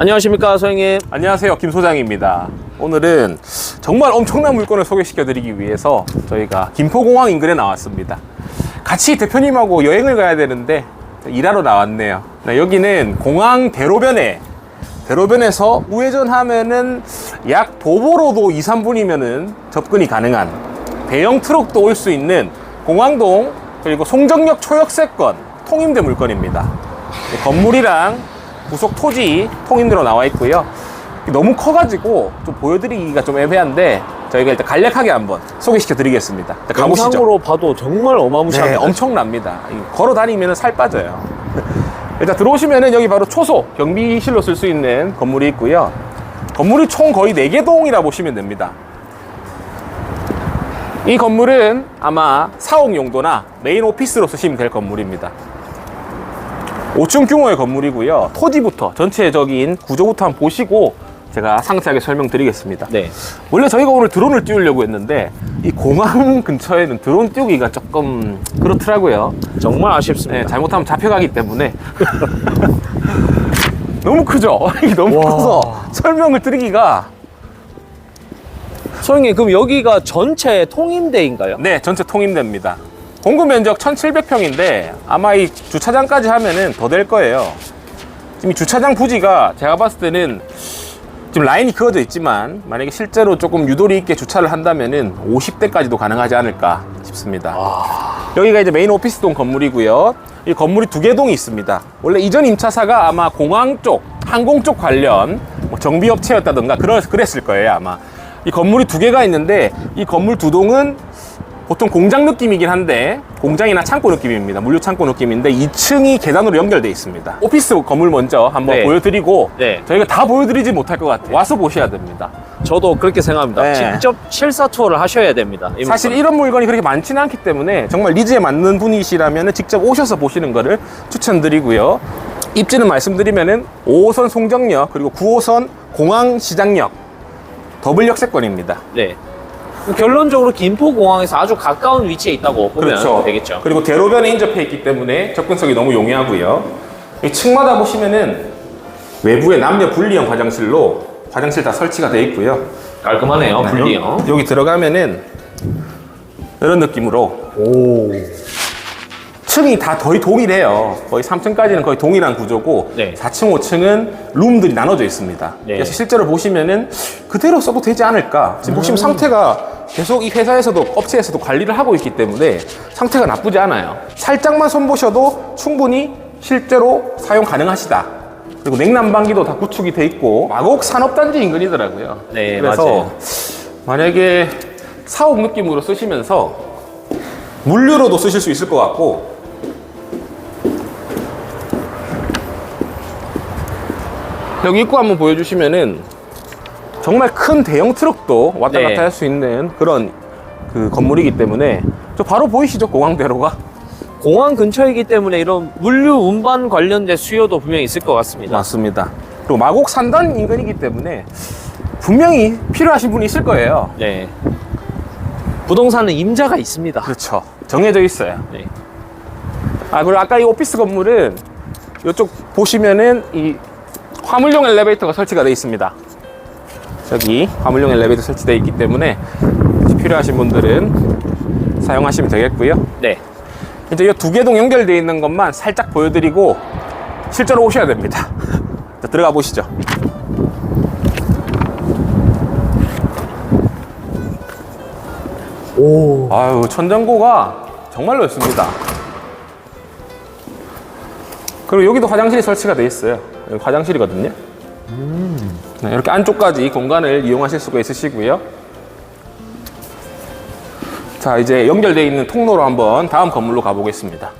안녕하십니까 소장님. 안녕하세요. 김 소장입니다. 오늘은 정말 엄청난 물건을 소개시켜 드리기 위해서 저희가 김포공항 인근에 나왔습니다. 같이 대표님하고 여행을 가야 되는데 일하러 나왔네요. 네, 여기는 공항 대로변에 대로변에서 우회전하면은 약 도보로도 2, 3분이면은 접근이 가능한 대형 트럭도 올 수 있는 공항동 그리고 송정역 초역세권 통임대 물건입니다. 네, 건물이랑 부속 토지 통임대로 나와 있고요. 너무 커가지고 좀 보여드리기가 좀 애매한데 저희가 일단 간략하게 한번 소개시켜 드리겠습니다. 가보시죠. 영상으로 봐도 정말 네, 어마무시합니다. 엄청납니다. 이 걸어 다니면 살 빠져요. 일단 들어오시면은 여기 바로 초소 경비실로 쓸 수 있는 건물이 있고요. 건물이 총 거의 4개 동이라 보시면 됩니다. 이 건물은 아마 사옥 용도나 메인 오피스로 쓰시면 될 건물입니다. 5층 규모의 건물이고요. 토지부터 전체적인 구조부터 한번 보시고 제가 상세하게 설명드리겠습니다. 네. 원래 저희가 오늘 드론을 띄우려고 했는데 이 공항 근처에는 드론 띄우기가 조금 그렇더라고요. 정말 아쉽습니다. 네, 잘못하면 잡혀가기 때문에 너무 크죠? 이게 너무 와. 커서 설명을 드리기가 소장님 그럼 여기가 전체 통임대인가요? 네 전체 통임됩니다. 공구 면적 1,700평인데 아마 이 주차장까지 하면은 더 될 거예요. 지금 이 주차장 부지가 제가 봤을 때는 지금 라인이 그어져 있지만 만약에 실제로 조금 유도리 있게 주차를 한다면은 50대까지도 가능하지 않을까 싶습니다. 여기가 이제 메인 오피스동 건물이고요. 이 건물이 두 개 동이 있습니다. 원래 이전 임차사가 아마 공항 쪽, 항공 쪽 관련 뭐 정비업체였다던가 그랬을 거예요 아마. 이 건물이 두 개가 있는데 이 건물 두 동은 보통 공장 느낌이긴 한데 공장이나 창고 느낌입니다. 물류 창고 느낌인데 2층이 계단으로 연결돼 있습니다. 오피스 건물 먼저 한번 네. 보여드리고 네. 저희가 다 보여드리지 못할 것 같아요. 와서 보셔야 됩니다. 저도 그렇게 생각합니다. 네. 직접 실사 투어를 하셔야 됩니다. 이 사실 물건. 이런 물건이 그렇게 많지는 않기 때문에 정말 리즈에 맞는 분이시라면 직접 오셔서 보시는 거를 추천드리고요. 입지는 말씀드리면은 5호선 송정역 그리고 9호선 공항시장역 더블 역세권입니다. 네. 결론적으로 김포공항에서 아주 가까운 위치에 있다고 보면 되겠죠. 그리고 대로변에 인접해 있기 때문에 접근성이 너무 용이하고요. 이 층마다 보시면은 외부에 남녀 분리형 화장실로 화장실 다 설치가 되어 있고요. 깔끔하네요. 네. 여기, 여기 들어가면은 이런 느낌으로 오. 층이 다 거의 동일해요. 거의 3층까지는 거의 동일한 구조고 네. 4층, 5층은 룸들이 나눠져 있습니다. 네. 그래서 실제로 보시면은 그대로 써도 되지 않을까. 지금 음. 보시면 상태가 계속 이 회사에서도 업체에서도 관리를 하고 있기 때문에 상태가 나쁘지 않아요. 살짝만 손보셔도 충분히 실제로 사용 가능하시다. 그리고 냉난방기도 다 구축이 돼 있고 마곡 산업단지 인근이더라고요. 네, 그래서 맞아요. 만약에 사옥 느낌으로 쓰시면서 물류로도 쓰실 수 있을 것 같고 여기 입구 한번 보여주시면은 정말 큰 대형 트럭도 왔다 네. 갔다 할 수 있는 그런 그 건물이기 때문에 저 바로 보이시죠 공항대로가 공항 근처이기 때문에 이런 물류 운반 관련된 수요도 분명히 있을 것 같습니다. 맞습니다. 그리고 마곡 산단 인근이기 때문에 분명히 필요하신 분이 있을 거예요. 네. 부동산은 임자가 있습니다. 그렇죠. 정해져 있어요. 네. 아 그리고 아까 이 오피스 건물은 이쪽 보시면은 이 화물용 엘리베이터가 설치가 되어 있습니다. 저기 화물용 엘리베이터 설치되어 있기 때문에 필요하신 분들은 사용하시면 되겠고요. 네. 이제 이 두 개 동 연결되어 있는 것만 살짝 보여드리고 실제로 오셔야 됩니다. 자, 들어가 보시죠. 오. 아유 천장고가 정말 넓습니다. 그리고 여기도 화장실이 설치가 되어 있어요. 여기 화장실이거든요. 네, 이렇게 안쪽까지 공간을 이용하실 수가 있으시고요. 자 이제 연결되어 있는 통로로 한번 다음 건물로 가보겠습니다.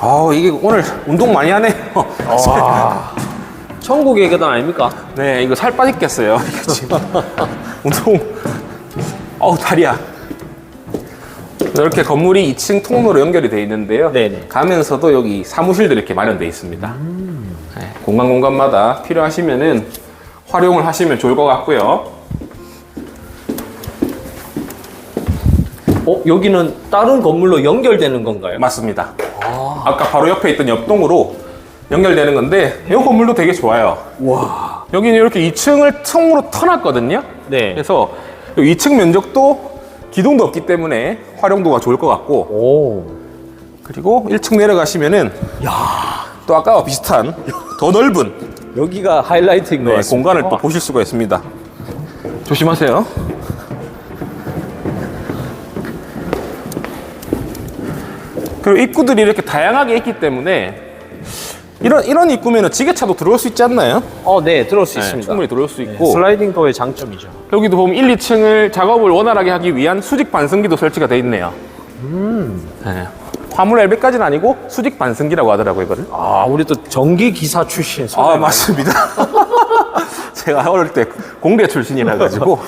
아 이게 오늘 운동 많이 하네요. 천국의 계단 아닙니까? 네 이거 살. 이거 지금 운동. 어우 다리야. 이렇게 건물이 2층 통로로 연결이 되어 있는데요. 네네. 가면서도 여기 사무실들이 이렇게 마련되어 있습니다. 네, 공간 공간마다 필요하시면은 활용을 하시면 좋을 것 같고요. 어, 여기는 다른 건물로 연결되는 건가요? 맞습니다. 아까 바로 옆에 있던 옆동으로 연결되는 건데 이 건물도 되게 좋아요. 와. 여기는 이렇게 2층을 통으로 터놨거든요. 네. 그래서 2층 면적도 기둥도 없기 때문에 활용도가 좋을 것 같고 오. 그리고 1층 내려가시면은 또 아까와 비슷한 더 넓은 여기가 하이라이트인 것 네, 같습니다. 공간을 또 보실 수가 있습니다. 조심하세요. 그리고 입구들이 이렇게 다양하게 있기 때문에 이런 이런 입구면은 지게차도 들어올 수 있지 않나요? 어, 네, 들어올 수 네, 있습니다. 충분히 들어올 수 있고 슬라이딩 도어의 장점이죠. 여기도 보면 1, 2층을 작업을 원활하게 하기 위한 수직 반승기도 설치가 돼 있네요. 네. 화물 엘베까지는 아니고 수직 반승기라고 하더라고요, 이거를. 아, 우리 또 전기 기사 출신. 아. 맞습니다. 제가 어릴 때 공대 출신이라 가지고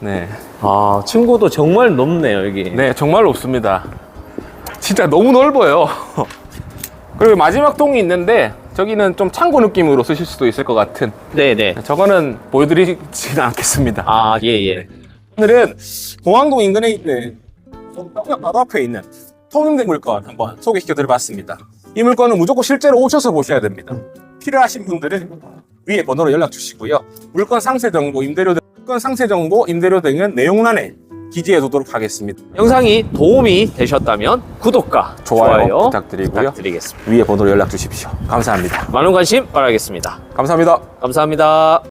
네. 아, 층고도 정말 높네요, 여기. 네, 정말 높습니다. 진짜 너무 넓어요. 그리고 마지막 동이 있는데 저기는 좀 창고 느낌으로 쓰실 수도 있을 것 같은 네, 네. 저거는 보여드리지는 않겠습니다. 아, 예, 예. 오늘은 공항동 인근에 있는 떡역 바로 앞에 있는 통영된 물건 한번 소개시켜 드려봤습니다. 이 물건은 무조건 실제로 오셔서 보셔야 됩니다. 필요하신 분들은 위에 번호로 연락 주시고요. 물건 상세 정보, 임대료 등 물건 상세 정보, 임대료 등은 내용란에 기재해 두도록 하겠습니다. 영상이 도움이 되셨다면 구독과 좋아요 좋아요, 부탁드리고요. 부탁드리겠습니다. 위에 번호로 연락 주십시오. 감사합니다. 많은 관심 바라겠습니다. 감사합니다. 감사합니다.